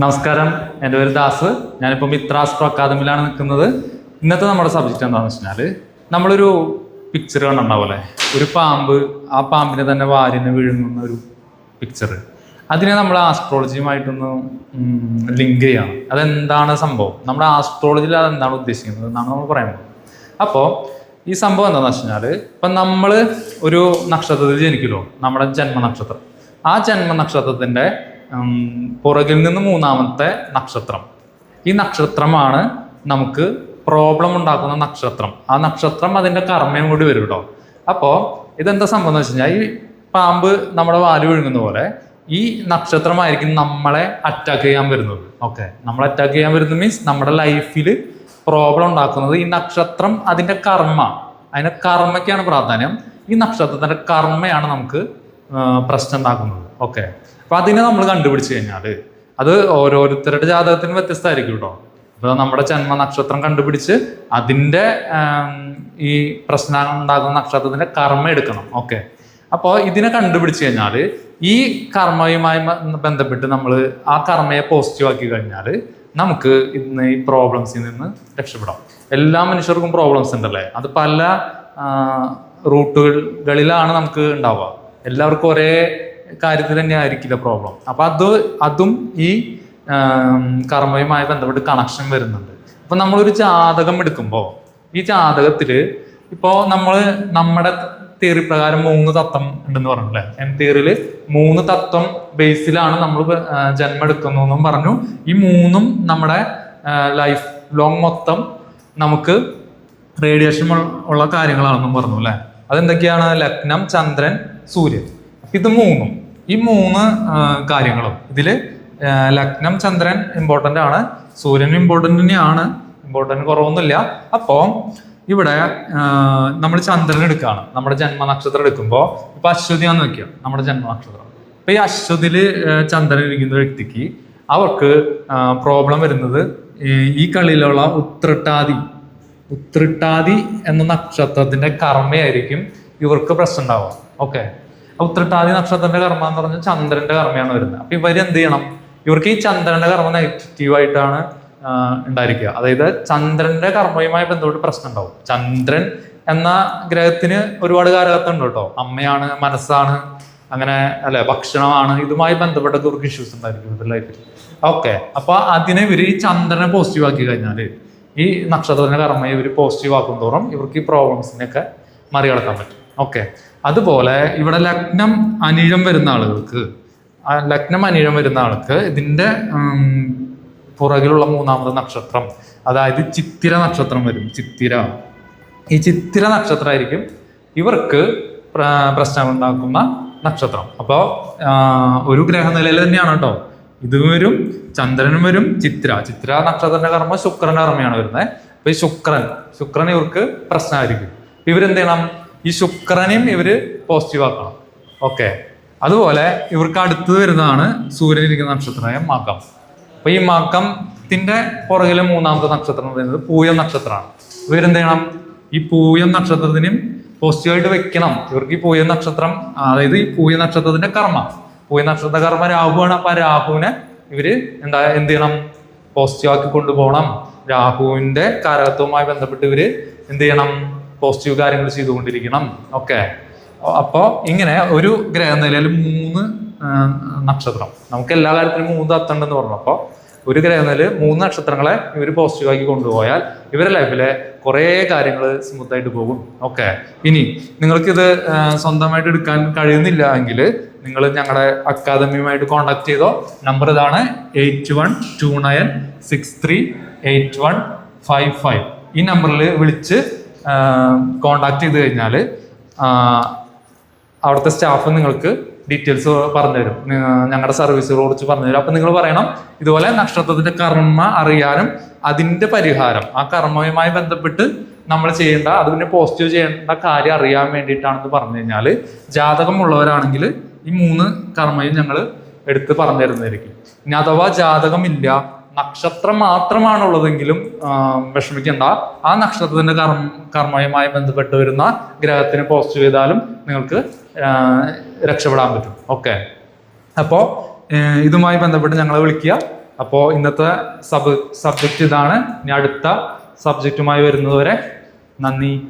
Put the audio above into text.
നമസ്കാരം. എന്റെ പേര് ദാസ്. ഞാനിപ്പോൾ മിത്രാസ്ട്രോ അക്കാദമിയിലാണ് നിൽക്കുന്നത്. ഇന്നത്തെ നമ്മുടെ സബ്ജക്റ്റ് എന്താണെന്ന് വെച്ചാൽ നമ്മളൊരു പിക്ചർ കണ്ടുണ്ടാവില്ലേ ഒരു പാമ്പ് ആ പാമ്പിനെ തന്നെ വാരിനെ വിഴുങ്ങുന്ന ഒരു പിക്ചർ അതിനെ നമ്മൾ ആസ്ട്രോളജിയുമായിട്ടൊന്ന് ലിങ്ക് ചെയ്യണം. അതെന്താണ് സംഭവം? നമ്മുടെ ആസ്ട്രോളജിയിൽ അതെന്താണ് ഉദ്ദേശിക്കുന്നത് എന്നാണ് നമ്മൾ പറയുന്നത് അപ്പോൾ ഈ സംഭവം എന്താണെന്ന് വെച്ചാൽ ഇപ്പം നമ്മൾ ഒരു നക്ഷത്രത്തിൽ ജനിക്കുമല്ലോ. നമ്മുടെ ജന്മനക്ഷത്രം. ആ ജന്മനക്ഷത്രത്തിന്റെ പുറകിൽ നിന്ന് മൂന്നാമത്തെ നക്ഷത്രം. ഈ നക്ഷത്രമാണ് നമുക്ക് പ്രോബ്ലം ഉണ്ടാക്കുന്ന നക്ഷത്രം. ആ നക്ഷത്രം അതിന്റെ കർമ്മയും കൂടി വരും കേട്ടോ അപ്പോൾ ഇതെന്താ സംഭവം എന്ന് വെച്ച് കഴിഞ്ഞാൽ ഈ പാമ്പ് നമ്മുടെ വാൽ വിഴുങ്ങുന്ന പോലെ ഈ നക്ഷത്രമായിരിക്കും നമ്മളെ അറ്റാക്ക് ചെയ്യാൻ വരുന്നത്. ഓക്കെ നമ്മളെ അറ്റാക്ക് ചെയ്യാൻ വരുന്നത് മീൻസ് നമ്മുടെ ലൈഫിൽ പ്രോബ്ലം ഉണ്ടാക്കുന്നത് ഈ നക്ഷത്രം അതിന്റെ കർമ്മ. അതിന്റെ കർമ്മയ്ക്കാണ് പ്രാധാന്യം. ഈ നക്ഷത്രത്തിന്റെ കർമ്മയാണ് നമുക്ക് പ്രശ്നം ഉണ്ടാക്കുന്നത് ഓക്കെ അപ്പൊ അതിനെ നമ്മൾ കണ്ടുപിടിച്ച് കഴിഞ്ഞാൽ അത് ഓരോരുത്തരുടെ ജാതകത്തിന് വ്യത്യസ്തമായിരിക്കും കേട്ടോ അപ്പോൾ നമ്മുടെ ജന്മ നക്ഷത്രം കണ്ടുപിടിച്ച് അതിന്റെ ഈ പ്രശ്നം ഉണ്ടാകുന്ന നക്ഷത്രത്തിന്റെ കർമ്മ എടുക്കണം. ഓക്കെ അപ്പോൾ ഇതിനെ കണ്ടുപിടിച്ച് കഴിഞ്ഞാൽ ഈ കർമ്മയുമായി ബന്ധപ്പെട്ട് നമ്മൾ ആ കർമ്മയെ പോസിറ്റീവ് ആക്കി കഴിഞ്ഞാൽ നമുക്ക് ഇന്ന് ഈ പ്രോബ്ലംസിൽ നിന്ന് രക്ഷപ്പെടാം. എല്ലാ മനുഷ്യർക്കും പ്രോബ്ലംസ് ഉണ്ടല്ലേ? അത് പല റൂട്ടുകളിലാണ് നമുക്ക് ഉണ്ടാവുക. എല്ലാവർക്കും ഒരേ കാര്യത്തിൽ തന്നെ ആയിരിക്കില്ല പ്രോബ്ലം അപ്പൊ അത് അതും ഈ കർമ്മയുമായി ബന്ധപ്പെട്ട് കണക്ഷൻ വരുന്നുണ്ട്. അപ്പൊ നമ്മളൊരു ജാതകം എടുക്കുമ്പോൾ ഈ ജാതകത്തിൽ ഇപ്പോ നമ്മൾ നമ്മുടെ തിയറി പ്രകാരം മൂന്ന് തത്വം ഉണ്ടെന്ന് പറഞ്ഞല്ലേ? എം തിയറിയിൽ മൂന്ന് തത്വം ബേസിലാണ് നമ്മൾ ജന്മം എടുക്കുന്നതെന്നും പറഞ്ഞു. ഈ മൂന്നും നമ്മുടെ ലൈഫ് ലോങ് മൊത്തം നമുക്ക് റേഡിയേഷൻ ഉള്ള കാര്യങ്ങളാണെന്നും പറഞ്ഞു അല്ലേ അതെന്തൊക്കെയാണ്? ലഗ്നം ചന്ദ്രൻ സൂര്യൻ. ഇത് മൂന്നും. ഈ മൂന്ന് കാര്യങ്ങളും. ഇതിൽ ലഗ്നം ചന്ദ്രൻ ഇമ്പോർട്ടന്റ് ആണ്. സൂര്യൻ ഇമ്പോർട്ടന്റ് തന്നെയാണ്. ഇമ്പോർട്ടന്റ് കുറവൊന്നുമില്ല. അപ്പോൾ ഇവിടെ നമ്മൾ ചന്ദ്രൻ എടുക്കുകയാണ് നമ്മുടെ ജന്മനക്ഷത്രം എടുക്കുമ്പോൾ ഇപ്പോൾ അശ്വതിയാന്ന് വെക്കുക നമ്മുടെ ജന്മനക്ഷത്രം. അപ്പോൾ ഈ അശ്വതിയിൽ ചന്ദ്രൻ ഇരിക്കുന്ന വ്യക്തിക്ക് അവർക്ക് പ്രോബ്ലം വരുന്നത് ഈ കളിയിലുള്ള ഉത്രട്ടാതി. ഉത്രട്ടാതി എന്ന നക്ഷത്രത്തിന്റെ കർമ്മയായിരിക്കും ഇവർക്ക് പ്രശ്നം ഉണ്ടാവുക. ഓക്കെ ഉത്രട്ടാതി നക്ഷത്രത്തിന്റെ കർമ്മ എന്ന് പറഞ്ഞാൽ ചന്ദ്രന്റെ കർമ്മയാണ് വരുന്നത്. അപ്പൊ ഇവർ എന്ത് ചെയ്യണം? ഇവർക്ക് ഈ ചന്ദ്രന്റെ കർമ്മ നെഗറ്റീവായിട്ടാണ് ഉണ്ടായിരിക്കുക. അതായത് ചന്ദ്രന്റെ കർമ്മയുമായി ബന്ധപ്പെട്ട് പ്രശ്നം ഉണ്ടാവും. ചന്ദ്രൻ എന്ന ഗ്രഹത്തിന് ഒരുപാട് കാലഘട്ടം ഉണ്ട് കേട്ടോ. അമ്മയാണ് മനസ്സാണ് അങ്ങനെ അല്ലെ ഭക്ഷണമാണ് ഇതുമായി ബന്ധപ്പെട്ട ഇവർക്ക് ഇഷ്യൂസ് ഉണ്ടായിരിക്കും ഇവരുടെ ലൈഫിൽ ഓക്കെ അപ്പൊ അതിനെ ഇവർ ഈ ചന്ദ്രനെ പോസിറ്റീവ് ആക്കി കഴിഞ്ഞാൽ ഈ നക്ഷത്രത്തിന്റെ കർമ്മയെ ഇവർ പോസിറ്റീവ് ആക്കും തോറും ഇവർക്ക് ഈ പ്രോബ്ലംസിനെയൊക്കെ മറികടക്കാൻ പറ്റും. ഓക്കെ. അതുപോലെ ഇവിടെ ലഗ്നം അനിഴം വരുന്ന ആളുകൾക്ക് ലഗ്നം അനിഴം വരുന്ന ആൾക്ക് ഇതിന്റെ ഉം, പുറകിലുള്ള മൂന്നാമത് നക്ഷത്രം അതായത് ചിത്തിര നക്ഷത്രം വരും. ചിത്തിര. ഈ ചിത്തിര നക്ഷത്രമായിരിക്കും ഇവർക്ക് പ്രശ്നമുണ്ടാക്കുന്ന നക്ഷത്രം. അപ്പോൾ ഒരു ഗ്രഹനിലയിൽ തന്നെയാണ് കേട്ടോ. ഇത് വരും ചന്ദ്രനും വരും ചിത്ര ചിത്ര നക്ഷത്രത്തിന്റെ കർമ്മ ശുക്രന്റെ കർമ്മയാണ് വരുന്നത്. അപ്പൊ ഈ ശുക്രൻ ശുക്രൻ ഇവർക്ക് പ്രശ്നമായിരിക്കും. ഇവരെന്ത് ചെയ്യണം? ഈ ശുക്രനെയും ഇവർ പോസിറ്റീവ് ആക്കണം. ഓക്കെ അതുപോലെ ഇവർക്ക് അടുത്ത് വരുന്നതാണ് സൂര്യൻ ഇരിക്കുന്ന നക്ഷത്രമായ മകം. അപ്പൊ ഈ മകത്തിന്റെ പുറകിലെ മൂന്നാമത്തെ നക്ഷത്രം എന്ന് പറയുന്നത് പൂയം നക്ഷത്രമാണ്. ഇവരെന്ത് ചെയ്യണം? ഈ പൂയം നക്ഷത്രത്തിനും പോസിറ്റീവായിട്ട് വെക്കണം. ഇവർക്ക് ഈ പൂയം നക്ഷത്രം അതായത് ഈ പൂയ നക്ഷത്രത്തിന്റെ കർമ്മ. പൂയ നക്ഷത്ര കർമ്മ രാഹുവാണ്. അപ്പൊ ആ രാഹുവിനെ ഇവർ എന്താ എന്ത് ചെയ്യണം? പോസിറ്റീവ് ആക്കി കൊണ്ടുപോകണം. രാഹുവിന്റെ കാരകത്വവുമായി ബന്ധപ്പെട്ട് ഇവർ എന്ത് ചെയ്യണം? പോസിറ്റീവ് കാര്യങ്ങൾ ചെയ്തുകൊണ്ടിരിക്കണം. ഓക്കെ അപ്പോ ഇങ്ങനെ ഒരു ഗ്രഹനിലയിൽ മൂന്ന് നക്ഷത്രം. നമുക്ക് എല്ലാ കാര്യത്തിലും മൂന്ന് തത്തുണ്ടെന്ന് പറഞ്ഞു. അപ്പോൾ ഒരു ഗ്രഹനിൽ മൂന്ന് നക്ഷത്രങ്ങളെ ഇവർ പോസിറ്റീവാക്കി കൊണ്ടുപോയാൽ ഇവരുടെ ലൈഫിലെ കുറേ കാര്യങ്ങൾ സ്മൂത്തായിട്ട് പോകും. ഓക്കെ ഇനി നിങ്ങൾക്കിത് സ്വന്തമായിട്ട് എടുക്കാൻ കഴിയുന്നില്ല എങ്കിൽ നിങ്ങൾ ഞങ്ങളുടെ അക്കാദമിയുമായിട്ട് കോൺടാക്ട് ചെയ്തോ. നമ്പർ ഇതാണ് eight one two nine six three eight one five five ഈ നമ്പറിൽ വിളിച്ച് കോണ്ടാക്ട് ചെയ്ത് കഴിഞ്ഞാൽ അവിടുത്തെ സ്റ്റാഫ് നിങ്ങൾക്ക് ഡീറ്റെയിൽസ് പറഞ്ഞു തരും ഞങ്ങളുടെ സർവീസുകളെ കുറിച്ച് പറഞ്ഞു തരും അപ്പൊ നിങ്ങൾ പറയണം ഇതുപോലെ നക്ഷത്രത്തിന്റെ കർമ്മ അറിയാനും അതിന്റെ പരിഹാരം ആ കർമ്മവുമായി ബന്ധപ്പെട്ട് നമ്മൾ ചെയ്യേണ്ട അത് പിന്നെ പോസിറ്റീവ് ചെയ്യേണ്ട കാര്യം അറിയാൻ വേണ്ടിയിട്ടാണെന്ന് പറഞ്ഞു കഴിഞ്ഞാൽ ജാതകമുള്ളവരാണെങ്കിൽ ഈ മൂന്ന് കർമ്മയും ഞങ്ങൾ എടുത്ത് പറഞ്ഞു തരുന്നതായിരിക്കും ഇനി അഥവാ ജാതകമില്ല നക്ഷത്രം മാത്രമാണുള്ളതെങ്കിലും വിഷമിക്കേണ്ട. ആ നക്ഷത്രത്തിന്റെ കർമ്മ കർമ്മയുമായി ബന്ധപ്പെട്ട് വരുന്ന ഗ്രഹത്തിന് പോസ്റ്റ് ചെയ്താലും നിങ്ങൾക്ക് രക്ഷപ്പെടാൻ പറ്റും. ഓക്കെ അപ്പോ ഇതുമായി ബന്ധപ്പെട്ട് ഞങ്ങളെ വിളിക്കുക. അപ്പോ ഇന്നത്തെ സബ് സബ്ജക്റ്റ് ഇതാണ്. ഇനി അടുത്ത സബ്ജക്റ്റുമായി വരുന്നതുവരെ നന്ദി.